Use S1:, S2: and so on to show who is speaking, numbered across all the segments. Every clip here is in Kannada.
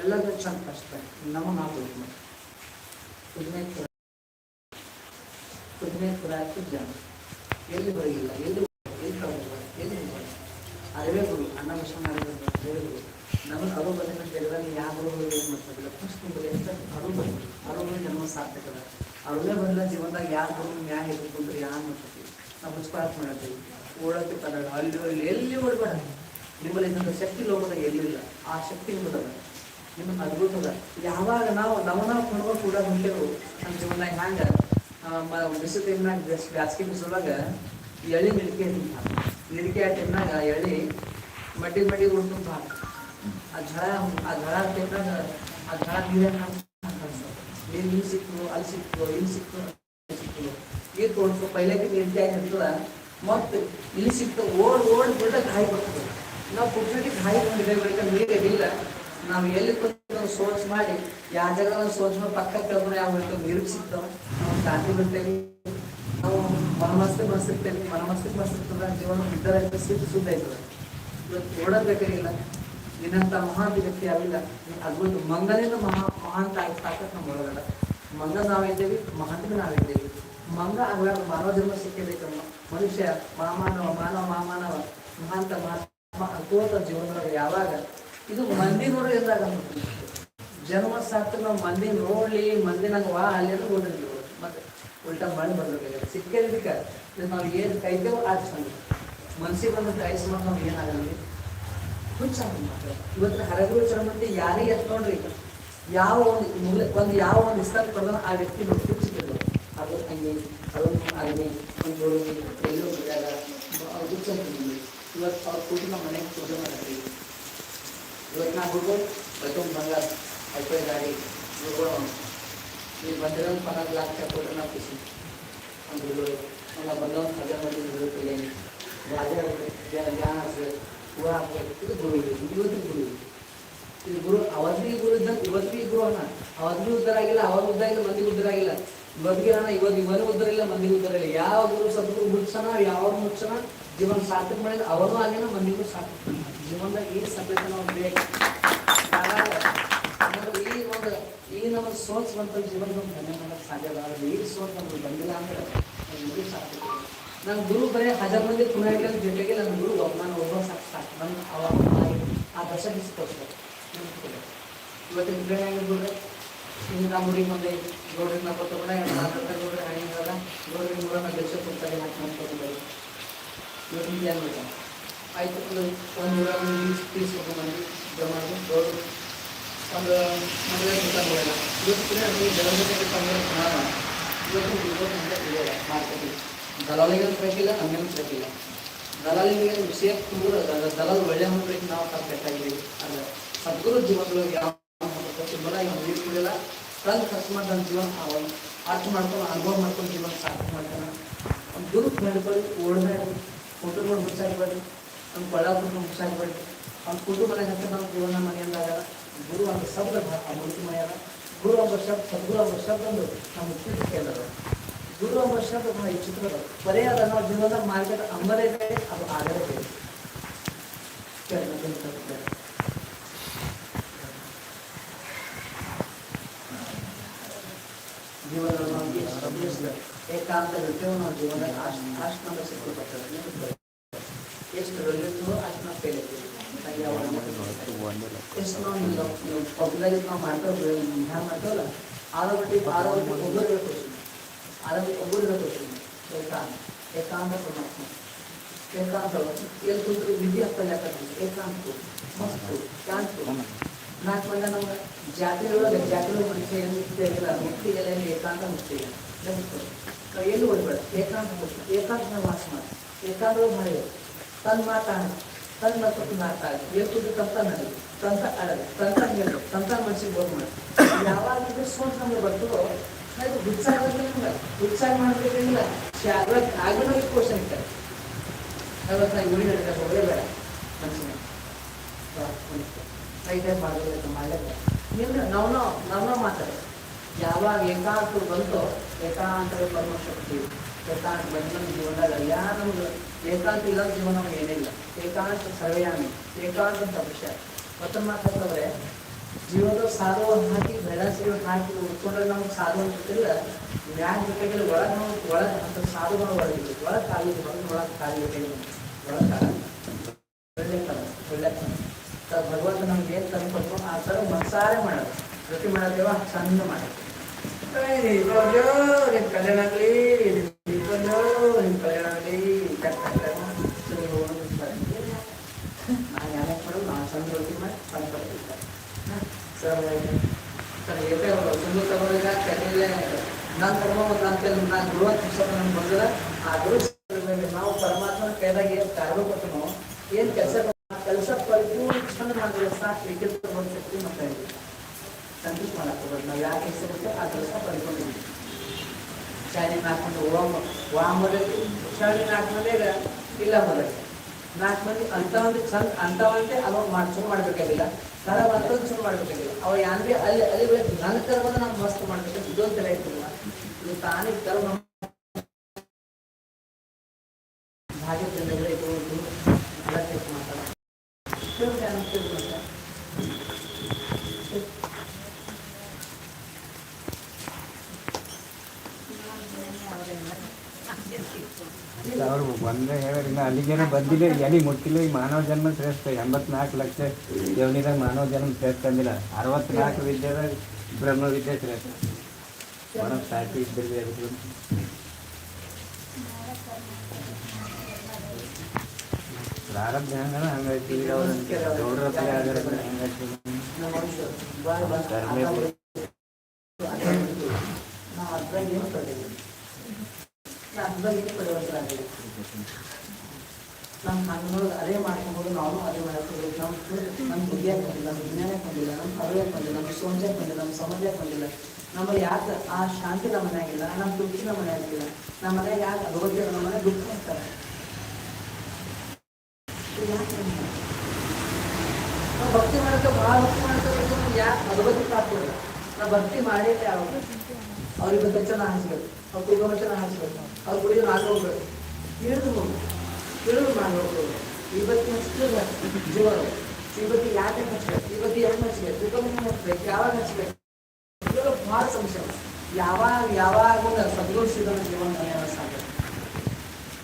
S1: ಎಲ್ಲದೂ ಚಂದ ಕಷ್ಟ ನಮ್ಮ ಮಾತು ಕುದಿಮೆ ಪುರ ಕುದಿಮೆ ಪುರ ಜನ ಎಲ್ಲಿ ಬರೋಗಿಲ್ಲ ಎಲ್ಲಿ ಎಲ್ಲಿ ಹೋಗಿಲ್ಲ ಎಲ್ಲಿ ಅರಿವೇ ಗುರು ಅಣ್ಣ ಅರಿವೇ ಬೇರೆ ಹೇಳಿದ್ರು ನಮಗೆ ಅರು ಬಂದಿನ ಜಗದಲ್ಲಿ ಯಾವ ಗುರುಗಳು ಏನು ಮಾಡ್ತಾರಿಲ್ಲ ಬರೀ ಅಂತ ಅರು ಬಂದು ಅರುಗಳು ಜನ್ಮ ಸಾರ್ಥಕದ. ಅರುವೇ ಬಂದಿಲ್ಲ ಜೀವನದಾಗ ಯಾವ ಗುರು ನ್ಯಾಯ ಹಿಡ್ಕೊಂಡ್ರೆ ಯಾರು ಮಾಡ್ತೀವಿ ನಾವು ಪುಷ್ಪಾರ್ಥ ಮಾಡ್ತೀವಿ. ಓಡೋಕೆ ಕನ್ನಡ. ಅಲ್ಲಿ ಎಲ್ಲಿ ಓಡಬೇಡ. ನಿಮ್ಮಲ್ಲಿ ಇದ್ದಂಥ ಶಕ್ತಿ ಲೋಕದಾಗ ಎಲ್ಲಿಲ್ಲ. ಆ ಶಕ್ತಿ ನಿಮ್ಮದದ ನಿಮ್ಮನ್ನು ಅದ್ಭುತದ. ಯಾವಾಗ ನಾವು ನಮನ ಕೊಂಡ್ಕೊಂಡು ಕೂಡ ಹೊಂಟೆವು ನಮ್ಮ ಜೀವನದಾಗ ಹ್ಯಾಂಗ ಬಿಸಿಲು ಟೈಮ್ನಾಗ ಬ್ಯಾಸ್ಗೆ ಬಿಸಿಲೊಳಗ ಎಳಿ ಮಿಲ್ಕೆ ತಿಂತ ಮಿಲ್ಕೆ ಆ ಟೈಮ್ನಾಗ ಎಳಿ ಮಡ್ಡಿ ಮಡ್ಡಿ ಉಳ್ಕೊಂತ ಆ ಝಳ ಆ ಝಳ ಟೈಮ್ನಾಗ ಆ ಝಳ ನೀರನ್ನ ನೀರು ಇಲ್ಲಿ ಸಿಕ್ತು ಅಲ್ಲಿ ಸಿಕ್ತು ಇಲ್ಲಿ ಸಿಕ್ತು ಸಿಕ್ತು ನೀರು ತೊಳ್ಕೊ ಪೈಲಕ್ಕೆ ನೀರು ಜಾಯಿ ಇರ್ತದ ಮತ್ತೆ ಇಲ್ಲಿ ಸಿಕ್ತು ಓಡ್ ಓಡ್ ಬಿಟ್ಟ ಗಾಯ ಬರ್ತದೆ. ನಾವು ಪುಟ್ಟಕ್ಕೆ ಗಾಯ ಬಂದಿದ್ದೇವೆ ನೀರು ಇಲ್ಲ ನಾವು ಎಲ್ಲಿ ಕೂತು ಸೋಚ್ ಮಾಡಿ, ಯಾವ ಜಾಗ ಸೋಚ್ ಮಾಡಿ ಪಕ್ಕ ಕೆಳಗಡೆ ಯಾವ ನೀರು ನಾವು ಶಾಂತಿ ಬಿಡ್ತೇವೆ ನಾವು ಮನಮಸ್ತಿ ಮನಸ್ಸಿರ್ತೇವೆ. ಮನಮಸ್ತಿ ಮನಸ್ಸಿರ್ತದ ಜೀವನ ಇದ್ದರ ಸಿದ್ಧ ಶುದ್ಧ ಆಯ್ತದ ಇವತ್ತು ಓಡಬೇಕಾಗಿಲ್ಲ ನಿನ್ನಂತ ಮಹಾಂತ ವ್ಯಕ್ತಿ ಆಗಿಲ್ಲ ಅದ್ಭುತ ಮಂಗನಿಂದ ಮಹಾ ಮಹಾಂತ ಆಗಿ ತಾಕತ್ ನಮ್ಮ ಒಳಗಡೆ. ಮಂಗ ನಾವಿದ್ದೇವೆ ಮಹಾಂತಿಗೆ ನಾವಿದ್ದೇವೆ. ಮಂಗ ಆಗ್ಲಾರ ಮಾನವ ಜನ್ಮ ಸಿಕ್ಕಬೇಕಮ್ಮ ಮನುಷ್ಯ ಮಾಮಾನವ ಮಾನವ ಮಾಮಾನವ ಮಹಾಂತ, ಮಹಾತ್ಮ, ಅದ್ಭುತ ಜೀವನದೊಳಗೆ ಯಾವಾಗ ಇದು ಮಂದಿ ನೋಡಿ ಎಂದಾಗ ಜನ್ಮ ಸಾಕು ನಾವು ಮಂದಿ ನೋಡಲಿ, ಮಂದಿ ನಂಗೆ ವಾ ಅಲ್ಲಿ ನೋಡಿದ್ವಿ ಮತ್ತೆ ಉಲ್ಟಾ ಮಣ್ಣು ಬರ್ಬೇಕಾಗಿದೆ ಸಿಕ್ಕಿದ್ದಕ್ಕೆ ನಾವು ಏನು ಕೈತೇವೋ ಆ ಚಂದ ಮನ್ಸಿಗೆ ಬಂದು ಕಾಯಿಸಿ ಮಾಡಿ ನಾವು ಏನಾಗಲ್ಲ ಹುಚ್ಚ ಮಾತ್ರ. ಇವತ್ತು ಹರಗುರು ಚರಮಂದಿ ಯಾರಿಗೆ ಎತ್ಕೊಂಡ್ರಿ? ಯಾವ ಒಂದು ಮೂಲೆ, ಒಂದು ಯಾವ ಒಂದು ಇಷ್ಟ ಕೊಡೋಣ ಆ ವ್ಯಕ್ತಿ ನೋಡಿ ಸಿಕ್ಕಿದ್ರು ಅದು ಹಂಗೆ ಅದೊಂದು ಅಗ್ನಿ ಒಂದು ಎಲ್ಲೋ ಬಿಡಾಗ ಇವತ್ತು ಅವ್ರ ಕೂತು ನಮ್ಮ ಮನೆಗೆ ಪೂಜೆ ಮಾಡಿದ್ರಿ ಇವತ್ತು ನಾ ಹುಡುಗ ಬೈತೊಂದು ಬಂಗಾರ ಐಪೈ ಗಾಡಿ ಹುಡುಗರು ನೀವು ಬಂದಿರೋ ಪನ್ನೊಂದು ಲಾಕ್ ಕೊಟ್ಟರೆ ನಾವು ಖುಷಿ ಒಂದು ಹುಡುಗರು ನಾವು ಬಂದವನು ಹಜಾರ್ ಮಂದಿ ಹುಡುಗರು ಕೈಯಲ್ಲಿ ರಾಜ ಜ್ಞಾನ ಹೂವ ಹಾಕ್ಬೇಕು ಇದು ಗುರು ಇದೆ ಇವತ್ತು ಗುರು ಇದೆ ಇದು ಗುರು ಅವತ್ತಿಗೆ ಗುರು ಇದ್ದಂಗೆ ಇವತ್ತಿಗೆ ಗುರು ಅಣ್ಣ ಅವತ್ತಿಗೆ ಉದ್ಧಾರ ಆಗಿಲ್ಲ ಅವಾಗ ಉದ್ಧಾರ ಆಗಿಲ್ಲ ಮಂದಿಗೆ ಉದ್ಧಾರ ಆಗಿಲ್ಲ ಇವತ್ತಿಗೆ ಅಣ್ಣ ಇವತ್ತು ಇವನು ಉದ್ಧಾರ ಇಲ್ಲ ಮಂದಿಗೆ ಉದ್ಧಾರ ಇಲ್ಲ ಯಾವ ಗುರು ಸದ್ಗುರು ಮುಚ್ಚನ ಯಾವ ಮುಚ್ಚನ ಜೀವನ ಸಾರ್ಥಕ ಮಾಡಿದ್ರೆ ಅವನು ಆಗಿನ ಮಂದಿಗೂ ಸಾರ್ಥಕ ಬೇಕು ನಮಗೆ ಈ ಒಂದು, ಈ ನಮ್ಮ ಸೋಚ್ ಜೀವನ ನಮ್ಗೆ ಧನ್ಯ ಮಾಡಕ್ಕೆ ಸಾಧ್ಯ ಆಗಲ್ಲ ಈಗ ಸೋಚ್ ನಮ್ಗೆ ಬಂದಿಲ್ಲ ಅಂದ್ರೆ ನಮ್ಗೆ ಸಾರ್ಥಕ ಇಲ್ಲ. ನನ್ನ ಗುರು ಬರೀ ಹಜಾರ್ ಮಂದಿ ಕುಣಿಯಾಗಿಲ್ಲ ಜೊತೆಗೆ ನನ್ನ ಗುರು ನಾನು ಒಬ್ಬ ಸಾಕು ಸಾಕು. ನನ್ನ ಅವಾಗ ಆ ದಶ ಇವತ್ತಿನ ಬೆಳೆ ಆಗಿರ್ಬೋದು ಇನ್ನು ನಮ್ಮ ಮುಂದೆ ಗೌಡ್ರಿಗೆ ನಾವು ಕೊಟ್ಟು ಮಾತಾಡ್ತಾರೆ ಗೌಡ್ರೆ? ಹಣಿಗಲ್ಲ ಗೌಡ್ರಿಗೆ ಮೂರ ನಾವು ಬೆಚ್ಚ ಕೊಡ್ತಾರೆ ಹಾಕಿ ಮಾಡ್ಕೊಂಡು ಇವತ್ತಿನ ಏನು ಬೇಕಾ ಆಯ್ತು ಒಂದು ಒಂದು ನೂರ ಒಂದು ಪೀಸ್ ತೊಗೊಂಡ್ಬಂದು ಜಮಾಡಿ ಗೌಡ್ರು ಒಂದು ಮದುವೆ ಊಟ ನೋಡೋಣ ಇವತ್ತು ಕೂಡ ನಮಗೆ ಜನರಿಗೆ ತಂದ್ರೆ ಇವತ್ತು ಇವತ್ತು ನಮಗೆ ಮಾರ್ಕೆಟಿಂಗ್ ದಲಾಲಿಗೆ ಬೇಕಿಲ್ಲ ನಮಗೇನು ಬೇಕಿಲ್ಲ ದಲಾಲಿಗೆ ವಿಷಯ ತುಂಬ ದಲಾಲ್ ಒಳ್ಳೆ ಹೊಂದ್ಬೇಕು ನಾವು ಸ್ವಲ್ಪ ಬೇಕಾಗಿದ್ದೀವಿ ಅಲ್ಲ ಸದ್ಗುರು ಜೀವನದೊಳಗೆ ಯಾವ ಬಲ ಇವ್ ನೀರು ಕುಡಿಯಲ್ಲ ತಂದು ಖರ್ಚು ಮಾಡಿ ನನ್ನ ಜೀವನ ಅವನು ಅರ್ಥ ಮಾಡ್ಕೊಂಡು ಅನುಭವ ಮಾಡ್ಕೊಂಡು ಜೀವನ ಸಾರ್ಥಕ ಮಾಡ್ತಾನೆ ಒಂದು ಗುರು ಬೇಡ್ಕೊಳ್ಳಿ ಓಡಬೇಡಿ ಕುಟುಂಬ ಮುಚ್ಚಾಕ್ಬೇಡಿ ನಮ್ಮ ಕೊಳಾಪುರ ಮುಚ್ಚಾಕ್ಬೇಡಿ ಅವ್ನ ಕುಟುಂಬದ ಹತ್ರ ನಮ್ಮ ಜೀವನ ಮನೆಯಿಂದಾಗ ಗುರು ಒಂದು ಶಬ್ದ ಭಾಳ ಅಮೃತಮಯದ ಗುರು ಎಂಬ ಶಬ್ದ ಸದ್ಗುರು ಎಂಬ ಶಬ್ದ ಒಂದು ನಮ್ಮ ಕೇಂದ್ರ ಗುರು ಎಂಬ ಶಬ್ದ ಈ ಚಿತ್ರದ ಬರೀ ಅದ ನಾವು ಜೀವನದ ಮಾರ್ಕೆಟ್ ಅಂಬರೇ ಬೇರೆ ಅದು ಆಗಲೇ ಬೇರೆ. ಜೀವನದಲ್ಲಿ ಏಕಾಂತ ನೃತ್ಯವನ್ನು ನಾವು ಅಷ್ಟು ಅಷ್ಟು ನಮಗೆ ಸಿಕ್ಕು ಬರ್ತದೆ ಎಷ್ಟು ರೊಲ್ಲಿರ್ತದೋ ಅಷ್ಟು ನಾವು ಫೇಲ್ ಆಗ್ತೀವಿ ನಾವು ಯಾವಾಗ ಎಷ್ಟು ನಾವು ಈಗ ನೀವು ಪಬ್ಲಾಗಿ ನಾವು ಮಾಡ್ತೇವೆ ಆರೋಗ್ಯ ಆರೋಗ್ಯ ಒಬ್ಬರು ಹೇಳ್ಕೊಳ್ತೀವಿ ಆರೋಗ್ಯ ಒಬ್ಬರು ಹೇಳ್ಕೊಳ್ತೀವಿ ಏಕಾಂತ ಏಕಾಂತ ಪರಮಾತ್ಮ. ಏಕಾಂತ ಎಲ್ಲಿ ಕೂತ್ರು? ವಿದ್ಯೆ ಹಾಕತ್ತೀವಿ ಏಕಾಂತ, ಮಸ್ತು, ಶಾಂತ. ನಾಲ್ಕು ಮಂದ ನಮ್ಮ ಜಾತ್ರೆ ಒಳಗೆ ಜಾತ್ರೆ ಪರೀಕ್ಷೆ ಏನು ಮುಕ್ತಿಯಾಗಿಲ್ಲ ಮುಕ್ತಿಗೆಲ್ಲ ಏನು ಏಕಾಂತ ಮುಕ್ತಿ ಇಲ್ಲ ನಾವು ಎಲ್ಲಿ ಓಡಬೇಡ ಏಕಾಂತ ಮುಕ್ತಿ ಏಕಾಂತ ವಾಸ ಮಾಡಿ. ಏಕಾಂತ ಮಾಡಿ ತನ್ನ ಮಾತಾಡ ತನ್ನ ಮತ್ತು ಮಾತಾಡ. ಎಲ್ಲಿ ತಂತ ನಡೆದು ತಂತ ತಂತ ತಂತ ಮನಸ್ಸಿಗೆ ಮಾಡಿ. ಯಾವಾಗ ಇದು ಸೋಂಕು ನಮ್ಗೆ ಬರ್ತದೋ ಅದು ಉತ್ಸಾಹ ಮಾಡಬೇಕಿಲ್ಲ ಶಾಗ ಆಗಲೂ ಈ ಕ್ವಶನ್ ಇತ್ತು ಅವತ್ತು ನಾವು ಗುಡಿ ನಡೀತಾ ಹೋಗಲೇ ಬೇಡ ಮನಸ್ಸಿನ ಐದೇ ಮಾಡಬೇಕು ಮಾಡಲೇಬೇಡ ನಿಮ್ಗೆ ನಾವು ನಾವು ಮಾತಾಡ. ಯಾವಾಗ ಏಕಾಂತ ಬಂತೋ ಏಕಾಂತವೇ ಪರಮಶಕ್ತಿ. ಏಕಾಂತ ಬಂದ ನಮ್ಮ ಜೀವನದಾಗ ಯಾ ನಮ್ಗೆ ಏಕಾಂತ ಇಲ್ಲ ಜೀವನ ಏನಿಲ್ಲ. ಏಕಾಂತ ಸರ್ವಯಾಮಿ. ಏಕಾಂತ ವಿಷಯ ಮತ್ತೊಂದು ಮಾತಾಡಿದ್ರೆ ಸಾಧು ಹಾಕಿ ಬೆಳಸಿಗೆ ಹಾಕಿ ಉಟ್ಕೊಂಡ್ರೆ ನಮ್ಗೆ ಸಾಧು ಅನ್ಸುತ್ತಿಲ್ಲ ಮ್ಯಾಗ ಬೇಕಾಗಿಲ್ಲ ಒಳಗೆ ನಾವು, ಒಳಗೆ ಅಂತ ಸಾಧುಗಳು ಒಳಗೆ ಒಳಗೆ ಖಾಲಿ ಹೊರಗೆ ಒಳಗೆ ಬೇಕಾಗಿಲ್ಲ ಒಳಗೆ ಒಳ್ಳೆ ಕಲ ಕಲ. ಭಗವಂತ ನಮ್ಗೆ ಏನು ತಂದು ಕೊಟ್ಟು ಆ ಥರ ಮನಸಾರೆ ಮಾಡೋದು. ಪ್ರತಿ ಮಾಡೋದೇವ ಚಂದ ಮಾಡೋದು ಕಲ್ಯಾಣ ಆಗಲಿ ಕಟ್ ನಾ ಯಾಕೆ ಮಾಡೋದು ನಾ ಚಂದ ರೊಟ್ಟಿ ಮಾಡಿ ತಂದು ಕೊಡ್ತಿದ್ದೆ ಸರ್ ಸರ್ ಏಕೆ ಅವರು ಸುಳ್ಳು ತಗೊಳ್ಳಿಲ್ಲ ಕರೀಲೆ ನಾನು ತಗೊಂಡು ನಾನು ಕೆಲವು ನಾನು ಗುರುವ ನಮ್ಗೆ ಬಂದಿಲ್ಲ. ಆ ಗುರು ನಾವು ಪರಮಾತ್ಮನ ಕೈದಾಗ ಏನು ಕಾರ್ಯ ಕೊಟ್ಟನೋ ಏನು ಕೆಲಸ ಕೆಲಸ ಪರಿಪೂರ್ಣ ಚಂದ ಮಾಡಿದ್ರೆ ಸಾಕು ವಿದ್ಯುತ್ ಒಂದು ಶಕ್ತಿ ಮತ್ತೆ ಸಂತೋಷ ಮಾಡಕ್ಕೆ ನಾವು ಯಾಕೆ ಇಷ್ಟಪಟ್ಟು ಆ ಕೆಲಸ ಪಡ್ಕೊಂಡಿದ್ದೀವಿ. ಶಾಲಿನ ಹಾಕೊಂಡು ಓಮ್ ವಾಮದಲ್ಲಿ ನಾಲ್ಕು ಹಾಕ್ಮೇಲೆ ಇಲ್ಲ ಮೊದಲು ನಾಲ್ಕು ಮಂದಿ ಅಂಥವಂದು ಚಂದ ಅಂಥವಂತೆ ಅವಾಗ ಮಾಡಿ, ಶುರು ಮಾಡ್ಬೇಕಾಗಿಲ್ಲ. ಸರ ಮತ್ತೊಂದು ಶುರು ಮಾಡಬೇಕಾಗಿಲ್ಲ. ಅವ ಯಾರು ಅಲ್ಲಿ ಅಲ್ಲಿ ಬೇಕು ನನ್ನ ಕರ್ಮದ ಬಂದು ನಾವು ಮಸ್ತ್ ಮಾಡ್ಬೇಕು. ಇದೊಂದು ತಲೆ ಇರ್ತಿಲ್ಲ ಇದು ತಾನೇ ತರ ಭಾಗ್ಯ ಜನಗಳೇ ಇದು ಇದು ಎಲ್ಲ ಕೆಲಸ ಮಾಡ್ತಾರೆ.
S2: ಅಲ್ಲಿಗೇನೋ ಬಂದಿಲ್ಲ ಎಲ್ಲಿ ಮುಟ್ಟಿಲ್ಲ, ಈ ಮಾನವ ಜನ್ಮ ಶ್ರೇಷ್ಠ, ಎಂಬತ್ನಾಲ್ಕು ಲಕ್ಷ ದೇವನಿದಾಗ ಮಾನವ ಜನ್ಮ ಶ್ರೇಷ್ಠ ಅಂದಿಲ್ಲ. ಅರವತ್ನಾಲ್ಕು ವಿದ್ಯೆದಾಗ ಬ್ರಹ್ಮ ವಿದ್ಯೆ ಶ್ರೇಷ್ಠ. ಒಣ ಸಾಕಿ ಇದ್ದಲ್ಲಿ ಅದಕ್ಕೆ ಪ್ರಾರಬ್ಧ ಹಂಗನ ಹಂಗೈತಿ ಈಗ ಅವ್ರು ಗೌಡ್ರ ಹತ್ರ ಆಗಿರೋದು ಹಂಗೈತಿ
S1: ನಮ್ಮ ಮನುಷ್ಯರು ಬಾಯ್ ಬಾಯ್
S2: ಧರ್ಮ
S1: ನಾವು ಅದ್ರಾಗ ಏನು ಪಡೆದಿಲ್ಲ ನಾವು ಅದ್ರಾಗ ಏನು ಪಡೆಯುವಂತಾಗಿಲ್ಲ ನಮ್ಮ ಹಣ್ಣುಗಳು ಅದೇ ಮಾಡ್ಕೊಂಡು ನಾವು ಅದೇ ಮಾಡಕ್ಕೆ ನಮ್ಮ ನಮ್ಮ ಬುದ್ಧಿಯಾಗಿ ಬಂದಿಲ್ಲ ನಮ್ಮ ವಿಜ್ಞಾನಕ್ಕೆ ಬಂದಿಲ್ಲ ನಮ್ಮ ಅರಿವಿಗೆ ಬಂದಿಲ್ಲ ನಮ್ಮ ಸೋಂಜಕ್ಕೆ ಬಂದಿಲ್ಲ ನಮ್ಮ ಸಮಾಜಕ್ಕೆ ಬಂದಿಲ್ಲ. ನಮ್ಮಲ್ಲಿ ಯಾಕೆ ಆ ಶಾಂತಿ ನಮ್ಮ ಮನೆಯಾಗಿಲ್ಲ ನಮ್ಮ ದುಃಖಿ ನಮ್ಮ ಮನೆಯಾಗಿಲ್ಲ ನಮ್ಮ ಮನೆಯಾಗ ಯಾಕೆ ಅಗವತ್ಯ ನಮ್ಮ ಮನೆ ದುಃಖ ಇರ್ತಾರೆ? ನಾವು ಭಕ್ತಿ ಮಾಡೋಕೆ ಭಾಳ ಭಕ್ತಿ ಮಾಡೋಕೆ ಯಾಕೆ ಭಗವತಿ ಪ್ರಾಪ್ತಿಲ್ಲ ನಾವು ಭಕ್ತಿ ಮಾಡಿದ್ರೆ ಯಾವಾಗ ಅವ್ರಿಗೆ ಬೆಚ್ಚನ ಹಾಸ್ಬೇಕು ಅವ್ರು ಕುಟುಂಬ ಬೆಚ್ಚನ ಹಾಸ್ಬೇಕು ಅವ್ರ ಕುಡಿಯೋ ನಾಲ್ಕು ಹೋಗ್ಬೇಕು. ತಿಳಿದು ಹೋಗ್ಬೇಕು. ತಿಳಿದು ಮಾಡ್ಬೇಕು ಇವತ್ತು ಹಚ್ಚಿದ್ರೆ ಜೀವನ ಇವತ್ತು ಯಾಕೆ ಹಚ್ಬೇಕು ಇವತ್ತು ಎರಡು ಹಚ್ಬೇಕು ಇವತ್ತು ಹಚ್ಬೇಕು ಯಾವಾಗ ಇವೆಲ್ಲ ಭಾಳ ಸಂಶಯ. ಯಾವಾಗ ಯಾವಾಗ ಸದ್ಗುರು ಸಿಗೋಣ ಜೀವನ ಸಾಧ್ಯ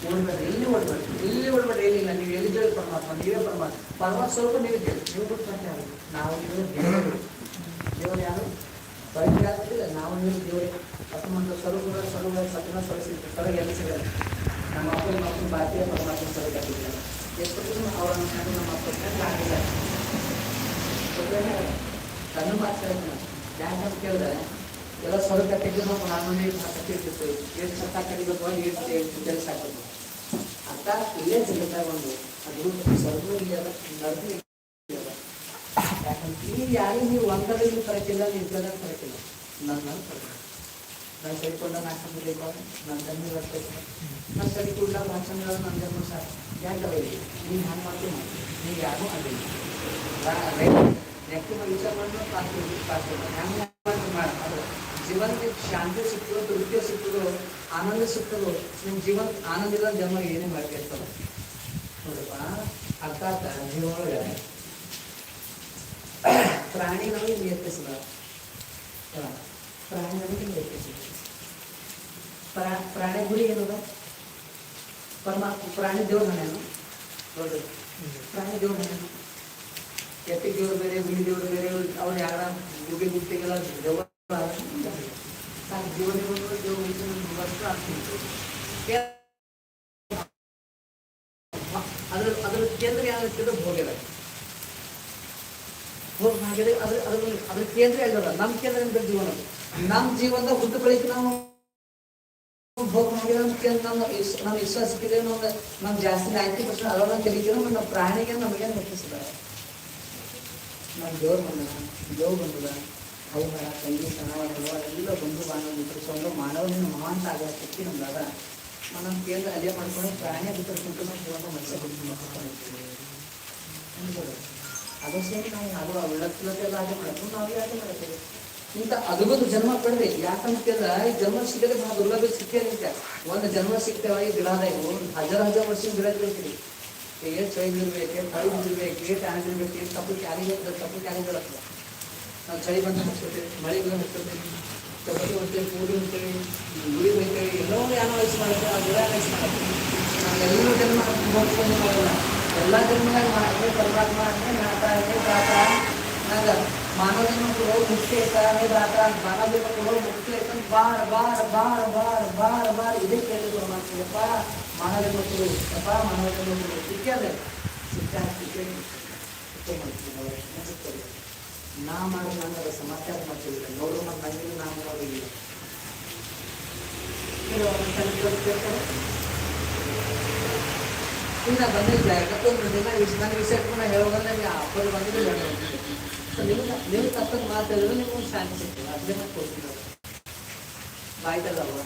S1: ಓಡ್ಬೇಡ್ರಿ ಎಲ್ಲಿ ಓಡ್ಬೇಡ್ರಿ ಇಲ್ಲಿ ಓಡ್ಬೇಡ್ರಿ ಎಲ್ಲಿಲ್ಲ ನೀವು ಎಲ್ಲಿ ಕೇಳಿ ಪರಮಾತ್ಮ ನೀವೇ ಪರಮಾತ್ಮ ಪರಮಾತ್ಮ ಸ್ವಲ್ಪ ನೀವು ಕೇಳಿ ನೀವು ಬಿಟ್ಟು ನಾವು ನೀವು ದೇವರು ದೇವರು ಯಾರು ಬಯಕೆ ಆಗ್ತಿಲ್ಲ ನಾವು ನೀವು ದೇವರೇ ಹತ್ತೊಂಬತ್ತು ಸ್ವರೂಪಗಳ ಸ್ವರೂಪ ಸತ್ಯನ ಸ್ವರಿಸಿದ್ರು ಸ್ವರ ಎಲ್ಲಿ ಸಿಗಲ್ಲ ನಮ್ಮ ನಮ್ಮ ಅಪ್ಪನ ಭಾರತೀಯ ಪರಮಾತ್ಮ ಎಷ್ಟು ಕಂಡು ನಮ್ಮ ಕಂಡು ಆಗಿಲ್ಲ ಕಣ್ಣು ಮಾತು ಹೇಳ್ತೀನಿ ಯಾಕಂತ ಕೇಳಿದ್ರೆ ಎಲ್ಲ ಸ್ವರ ಕಟ್ಟಿದ್ದು ನಾವು ನಾನು ಕಟ್ಟಿರ್ತಿತ್ತು ಏನು ಸತ್ತ ಕಟ್ಟಿಬೇಕು ಎಷ್ಟು ಕೆಲಸ ಆಗ್ತದೆ ಅಂತ ಇಲ್ಲೇ ಜಗತ್ತಾಗ ಒಂದು ಅದು ಸ್ವರ್ಗ ಇಲ್ಲ ಇದೆಯಲ್ಲ ಯಾಕಂದ್ರೆ ಯಾರಿಗೂ ನೀವು ಒಂದರಲ್ಲಿ ಫರಕಿಲ್ಲ ನಿಜದ ಫರಕಿಲ್ಲ ನನ್ನ ಫರಕಿಲ್ಲ ನಾನು ಸರಿಕೊಂಡ ನಾಲ್ಕು ಬೇಕು ನನ್ನ ಜನ್ಮ ಬರ್ತೈತೆ ನಾನು ಸರಿ ಕೂಡಲ ಭಾಷಣಗಳು ನನ್ನ ಜನ್ಮ ಸಾಕು ಯಾಕಲ್ಲ ಇಲ್ಲಿ ನೀನು ಹ್ಯಾಂಗೆ ಮಾಡ್ತೀನಿ ಮಾಡಿ ನೀವು ಯಾರೂ ಆಗಿಲ್ಲ ನೆಕ್ಸ್ಟ್ ವಿಚಾರ ಮಾಡಿದ್ರೆ ಪಾಸ್ ಪಾಸ್ ಹ್ಯಾಂಗೆ ಮಾಡಿ ಅದು ಜೀವನಕ್ಕೆ ಶಾಂತಿ ಸಿಕ್ತದೋ ತೃಪ್ತಿ ಸಿಕ್ತದೋ ಆನಂದ ಸಿಕ್ತದೋ ನಿಮ್ಮ ಜೀವನ ಆನಂದ ಇಲ್ಲ ಜನ್ಮ ಏನೇ ಮಾಡ್ತಿರ್ತದ ನೋಡಪ್ಪ ಅರ್ಥಾತ್ ಜೀವ ಒಳಗೆ ಪ್ರಾಣಿ ನಮಗೆ ನಿಯಂತ್ರಿಸದ ಪ್ರಾಣಿ ನಮಗೆ ನಿಯಂತ್ರಿಸಿದ ಪ್ರಾ ಪ್ರಾಣಿ ಗುರಿ ಏನದ ಪರಮಾತ್ಮ ಪ್ರಾಣಿ ದೇವ್ರ ಮನೇನು. ನೋಡ್ರಿ ಪ್ರಾಣಿ ದೇವ್ರ ಎತ್ತಿ ದೇವ್ರು ಬೇರೆ ಗುಡಿ ದೇವ್ರು ಬೇರೆ, ಅವ್ರು ಯಾರ ಗುಡಿ ಗುಟ್ಟಿಗೆಲ್ಲ ದೇವ್ರ ಸಾಕು. ಜೀವನ ದೇವ್ರ ವರ್ಷ ಅದ್ರ ಅದ್ರ ಕೇಂದ್ರ ಯಾವ್ದು ಭೋಗ್ಯದ ಭೋಗ ಹಾಗಿದೆ ಅದ್ರ ಅದ್ರ ಅದ್ರ ಕೇಂದ್ರ ಯಾವ್ದಲ್ಲ ನಮ್ಮ ಕೇಂದ್ರ ಜೀವನ ನಮ್ಮ ಜೀವನದ ಉದ್ದ ಬೆಳಿಗ್ಗೆ ನಾವು ಮಾಡಿದ್ರೆ ನಮ್ಮ ಕೇಂದ್ರ ನಮ್ಮ ಇಸ್- ನಮ್ಮ ವಿಶ್ವಾಸ ಸಿಕ್ಕಿದೆ ನಮ್ಗೆ ನಮ್ಗೆ ಜಾಸ್ತಿ ನೈಂಟಿ ಪರ್ಸೆಂಟ್ ಅದನ್ನ ಕಲಿತೀವಿ ನಮ್ಮ ಪ್ರಾಣಿಗೆ ನಮಗೆ ಹೆಚ್ಚಿಸಿದ್ದಾರೆ ನಮ್ಮ ದೇವ್ರು ಬಂದ ದೇವ್ರು ಬಂದದ ಅವುಗಳ ತಂಗಿ ಸಣ್ಣವಾದವ ಎಲ್ಲ ಬಂಧು ಬಾಂಧವ ವಿತರಿಸುವಂಗ ಮಾನವನ ಮಹಾಂತ ಆಗೋ ಶಕ್ತಿ ನಮ್ದಾಗ ನಮ್ಮ ಕೇಂದ್ರ ಅಲ್ಲೇ ಮಾಡ್ಕೊಂಡು ಪ್ರಾಣಿ ವಿತರಿಸ್ಕೊಂಡು ನಾವು ಜೀವನ ಮನುಷ್ಯ ಅದು ಸೇರಿ ನಾವು ಅದು ಉಳ್ಳಕ್ಕಿಲ್ಲದೆಲ್ಲ ಹಾಗೆ ಮಾಡ್ಕೊಂಡು ನಾವು ಯಾಕೆ ಮಾಡ್ತೇವೆ. ಇಂಥ ಅದ್ಭುತ ಜನ್ಮ ಪಡೆದೆ ಯಾಕಂತ ಕೇಳಿದ್ರೆ ಈ ಜನ್ಮ ಸಿಗದೆ ಬಹಳ ದುರ್ಲಭ ಸಿಕ್ಕೇ ಒಂದ್ ಒಂದು ಜನ್ಮ ಸಿಗ್ತೇವ ಈ ಗಿಡ ಇವು ಹಜಾರ್ ಹಜಾರ್ ವರ್ಷ ಗಿಡ ಬೆಳಿತೀರಿ ಏಟ್ ಚೈನ್ ಇರ್ಬೇಕು ಕಳಿ ಇರ್ಬೇಕು ಆಣಿರ್ಬೇಕು ಏಟ್ ತಪ್ಪು ಕ್ಯಾರಿ ತಪ್ಪು ಕ್ಯಾರಿ ಬೀಳತ್ತದ ನಾವು ಚಳಿ ಬಂದು ಹಚ್ಕೊತೇವೆ ಮಳೆ ಬಂದು ಹಚ್ಕೊತೇವೆ ಚಪಾತಿ ಹೊಡ್ತೇವೆ ಪೂರಿ ಹೊಡ್ತೇವೆ ಗುಡಿ ಬೈತೇವೆ ಎಲ್ಲವನ್ನೂ ಏನೋ ಮಾಡ್ತೇವೆ ಆ ಗಿಡ ವಯಸ್ಸು ಮಾಡ್ತೇವೆ ನಾವೆಲ್ಲರೂ ಜನ್ಮ ಮಾಡೋಣ ಎಲ್ಲ ಜನ್ಮದಾಗ ಮಾಡ್ತೇವೆ ಪರಮಾತ್ಮ ಅಂದರೆ ನಾಟ ಅಂದ್ರೆ ನಂಗೆ ಮಾನವ ಜನ್ಮಕ್ಕೆ ಹೋಗಿ ಮುಕ್ತಿ ಐತ ಅಂದ್ರೆ ದಾತ ಮಾನವ ಜನ್ಮಕ್ಕೆ ಹೋಗಿ ಮುಕ್ತಿ ಐತ ಅಂತ ಬಾರ್ ಬಾರ್ ಬಾರ್ ಬಾರ್ ಬಾರ್ ಬಾರ್ ಇದೇ ಕೇಳಿದ್ರು ಮಾಡ್ತೀವಪ್ಪ ಮಾನವ ಜನ್ಮಕ್ಕೆ ಹೋಗಿ ಅಪ್ಪ ಮಾನವ ಜನ್ಮಕ್ಕೆ ಹೋಗಿ ಸಿಕ್ಕಲ್ಲ ಸಿಕ್ಕ ಸಿಕ್ಕ ನಾ ಮಾಡಿ ನನಗೆ ಸಮಸ್ಯೆ ಮಾಡ್ತಿಲ್ಲ ನೋಡು ನಮ್ಮ ಮನೆಯಲ್ಲಿ ನಾನು ನೋಡಿಲ್ಲ ಇಲ್ಲ ಬಂದಿಲ್ಲ ಯಾಕಂದ್ರೆ ದಿನ ಇಷ್ಟು ನನಗೆ ವಿಷಯ ಇಟ್ಕೊಂಡು ಹೇಳೋದ್ರೆ ನನಗೆ ಆಫರ್ ಬಂದಿಲ್ಲ ಸೊ ನೀವು ನೀವು ತಪ್ಪದ ಮಾತಾಡಿದ್ರೆ ನಿಮ್ಗೆ ಶಾಂತಿ ಸಿಗ್ತದೆ ಅದನ್ನ ಕೊಡ್ತೀನಿ ಬಾಯ್ತದಲ್ವ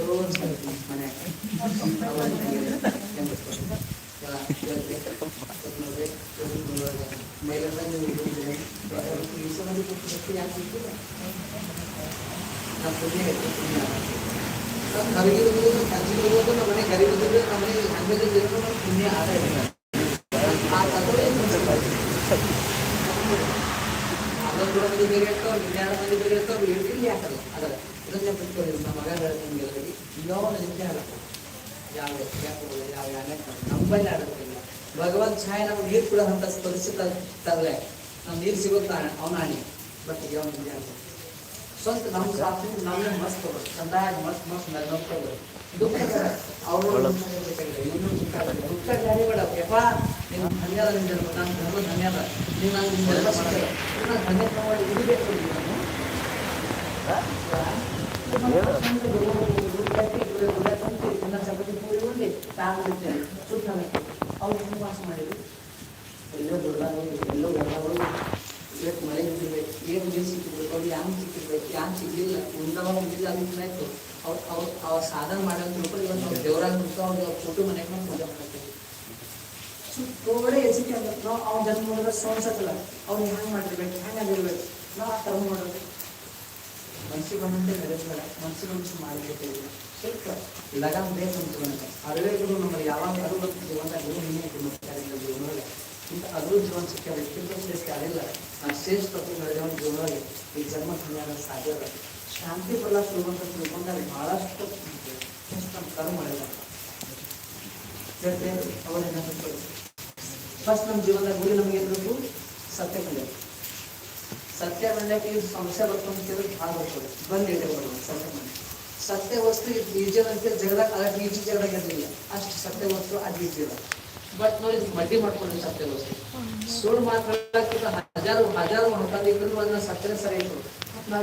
S1: ರೋಜ್ ಮನೆ ಮೇಲೆಲ್ಲ ನೀವು ಈ ಸಮಾಜ ಯಾಕೆ ಸಿಕ್ಕಿಲ್ಲ ನಮ್ಮ ಕರಗಿರೋದು ಕಂಚಿರೋದು ನಮ್ಮ ಮನೆ ಕರಗಿರೋದು ನಮ್ಮ ಮನೆ ಆ ಬೇರೆ ಇರ್ತಾವ ವಿಜ್ಞಾನ ಮಂದಿ ಬೇರೆ ಇರ್ತಾವ ಇಲ್ಲಿ ಹಾಕಲ್ಲ ಅದರ ಇದನ್ನ ಬಿಟ್ಕೊಳ್ಳಿ ನಮ್ಮ ಮಗ ಹೇಳಕ್ಕೆ ಯಾವ ಯಾಕೆ ಯಾವ ನಂಬಲ್ಲಿ ಆಡೋದಿಲ್ಲ ಭಗವಂತ ಛಾಯೆ ನಮ್ಗೆ ನೀರು ಕೂಡ ಅಂತ ಪರಿಸ್ಥಿತಿ ತರಲೆ ನಾವು ನೀರು ಸಿಗುತ್ತಾ ಅವನ ಹಾನಿ ಬಟ್ ಯಾವ ಅಂತ ಸ್ವಂತ ನಮ್ಮ ಸಾಕು ನಾವೇ ಮಸ್ತ್ ತಗೋದು ಮಸ್ತ್ ಮಸ್ತ್ ನಗ್ನೋಗ್ತದೆ ದುಃಖ ಅವರು ಇವನು ದುಃಖ ಬೇಡ ಯಪ್ಪ ನಿನ್ನ ಧನ್ಯದ ನಿನ್ನ ಜನ್ಮ ನಾನು ಧರ್ಮ ಧನ್ಯದ ನೀನು ನಾನು ನಿಮ್ಮ ಜನ್ಮ ಸಿಕ್ಕಿದೆ ನಾನು ಧನ್ಯ ಮಾಡಿ ಇರಬೇಕು ನಾನು. ಚಪಾತಿ ಪೂರಿ ಉಂಡಿ ಬಿಡ್ತೇನೆ ಸುತ್ತ ಅವ್ರು ಮಾಡಿದ್ರು ಎಲ್ಲೋ ದೊಡ್ಡವರು ಎಲ್ಲೋ ದೊಡ್ಡವರು ಇವತ್ತು ಮಳೆ ಬಿದ್ದಿರ್ಬೇಕು ಏನು ನೀರು ಸಿಕ್ಕಿರ್ಬೇಕು ಅವ್ರು ಯಾನ್ ಸಿಕ್ಕಿರ್ಬೇಕು ಯಾನ್ ಸಿಗ್ಲಿಲ್ಲ ಉಂಡವ ಉಂಡಿಲ್ಲ ಆಗಿತ್ತು ಅವ್ರು ಅವ್ರು ಅವ್ರ ಸಾಧನ ಮಾಡೋದು ತಿಳ್ಕೊಂಡು ಇವತ್ತು ಅವ್ರು ದೇವರಾಗ ಬಿಟ್ಟು ಅವ್ರಿಗೆ ಅವ್ರ ಫೋಟೋ ಮನೆಗೆ ನಾವು ಪೂಜೆ ಮಾಡ್ತೀವಿ ಒಳ್ಳೆ ಎಸಿಕೆ ನಾವು ಅವ್ನ ಜನ್ಮ ಮಾಡಿದ್ರೆ ಸೋನ್ಸತ್ತಲ್ಲ ಅವ್ನು ಹೆಂಗೆ ಮಾಡಿರ್ಬೇಕು ಹೆಂಗೆ ಆಗಿರ್ಬೇಕು ನಾವು ಆ ಥರ ಮಾಡೋದು ಮನ್ಸಿಗೆ ಬಂದಂತೆ ನಡೆಸಬೇಡ ಮನ್ಸಿಗೆ ಮನ್ಸು ಮಾಡಬೇಕು ಸ್ವಲ್ಪ ಲಗಾಮ್ ಬೇಕು ಅಂತ ಅದುವೇ ಗುರು ಯಾವಾಗ ಅದು ಬಂತು ಜೀವನ ಗುರು ನಿನ್ನೆ ಜೀವನೊಳಗೆ ಇಂಥ ಅದು ಜೀವನ ಸಿಕ್ಕ ವ್ಯಕ್ತಿತ್ವ ಶ್ರೇಷ್ಠ ಅದಿಲ್ಲ ನಾನು ಶ್ರೇಷ್ಠ ತತ್ವ ನಡೆದವನ ಜೀವನೊಳಗೆ ಈ ಜನ್ಮ ಸನ್ಯಾಸ ಸಾಧ್ಯ ಅದ ಶಾಂತಿ ಬರ್ಲಾಕ ತಿಳ್ಕೊಂತ ತಿಳ್ಕೊಂಡಾಗ ಭಾಳಷ್ಟು ಎಷ್ಟು ನಮ್ಮ ಕರ್ಮ ಮಾಡಿಲ್ಲ ಹೇಳ್ತೇವೆ ಅವರೇನ ಫಸ್ಟ್ ನಮ್ಮ ಜೀವನದಾಗ ಗುರಿ ನಮಗೆ ಇರಬೇಕು ಸತ್ಯ ಕಲಿಯೋದು ಸತ್ಯ ಮಂಡ್ಯಕ್ಕೆ ಇದು ಸಂಶಯ ಬರ್ಕೊಂತಿದ್ರೆ ಭಾಳ ಬರ್ತದೆ ಬಂದು ಇಟ್ಕೊಳ್ಬೋದು ಸತ್ಯ ಮಂಡ್ಯ ಸತ್ಯ ವಸ್ತು ಈಜ ಅಂತ ಜಗದಾಗ ಅದಕ್ಕೆ ಈಜಿ ಜಗದಾಗ ಇರಲಿಲ್ಲ ಅಷ್ಟು ಸತ್ಯ ವಸ್ತು ಅದು ಈಜಿಲ್ಲ ಬಟ್ ನೋಡಿ ಇದು ಮಡ್ಡಿ ಮಾಡ್ಕೊಂಡು ಸತ್ಯ ಸುಳ್ಳು ಮಾತಾಡಕ್ಕಿಂತ ಹಜಾರು ಹಜಾರು ಹೊಂದಿದ್ರು ಅದನ್ನ ಸತ್ಯನೇ ಸರಿ ಇತ್ತು